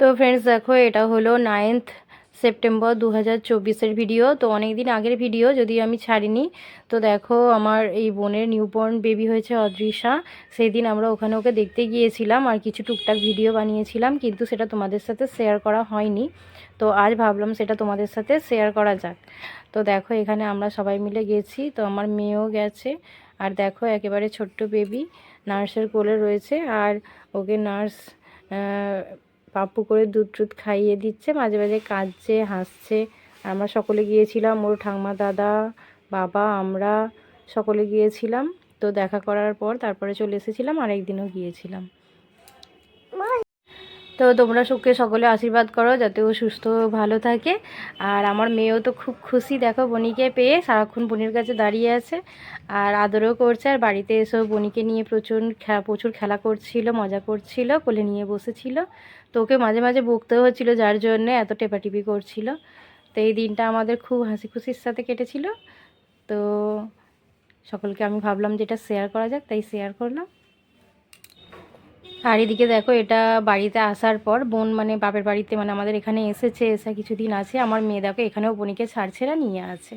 তো ফ্রেন্ডস দেখো, এটা হলো নাইন্থ সেপ্টেম্বর দু হাজার চব্বিশের ভিডিও তো অনেক দিন আগের ভিডিও যদিও আমি ছাড়িনি। তো দেখো, আমার এই বোনের নিউবর্ন বেবি হয়েছে অদৃশা। সেই দিন আমরা ওখানে ওকে দেখতে গিয়েছিলাম আর কিছু টুকটাক ভিডিও বানিয়েছিলাম, কিন্তু সেটা তোমাদের সাথে শেয়ার করা হয়নি। তো আজ ভাবলাম সেটা তোমাদের সাথে শেয়ার করা যাক। তো দেখো, এখানে আমরা সবাই মিলে গেছি। তো আমার মেয়েও গেছে। আর দেখো, একেবারে ছোট্ট বেবি নার্সের কোলে রয়েছে। আর ওকে নার্স পাপ্পু করে দুধ টুধ খাইয়ে দিচ্ছে, মাঝে মাঝে কাঁদছে, হাসছে। আমরা সকলে গিয়েছিলাম ওর ঠাম্মা দাদা, বাবা, আমরা সকলে গিয়েছিলাম। তো দেখা করার পর তারপরে চলে এসেছিলাম, আরেকদিনও গিয়েছিলাম। তো তোমরা সুখে সকলে আশীর্বাদ করো, যাতে ও সুস্থ ভালো থাকে। আর আমার মেয়েও তো খুব খুশি, দেখো বনিকে পেয়ে সারাক্ষণ বনির কাছে দাঁড়িয়ে আছে আর আদরও করছে। আর বাড়িতে এসেও বনিকে নিয়ে প্রচুর প্রচুর খেলা করছিল, মজা করছিল, কোলে নিয়ে বসেছিল। তো ওকে মাঝে মাঝে বকতেও হচ্ছিল, যার জন্য এত টেপাটিপি করছিল। তো এই দিনটা আমাদের খুব হাসি খুশির সাথে কেটেছিল। তো সকলকে আমি ভাবলাম যে এটা শেয়ার করা যাক, তাই শেয়ার করলাম। আর এদিকে দেখো, এটা বাড়িতে আসার পর বোন মানে বাপের বাড়িতে মানে আমাদের এখানে এসেছে, এসে কিছুদিন আছে। আমার মেয়ে দেখো, এখানেও বোনিকে ছাড়ছে না, নিয়ে আছে।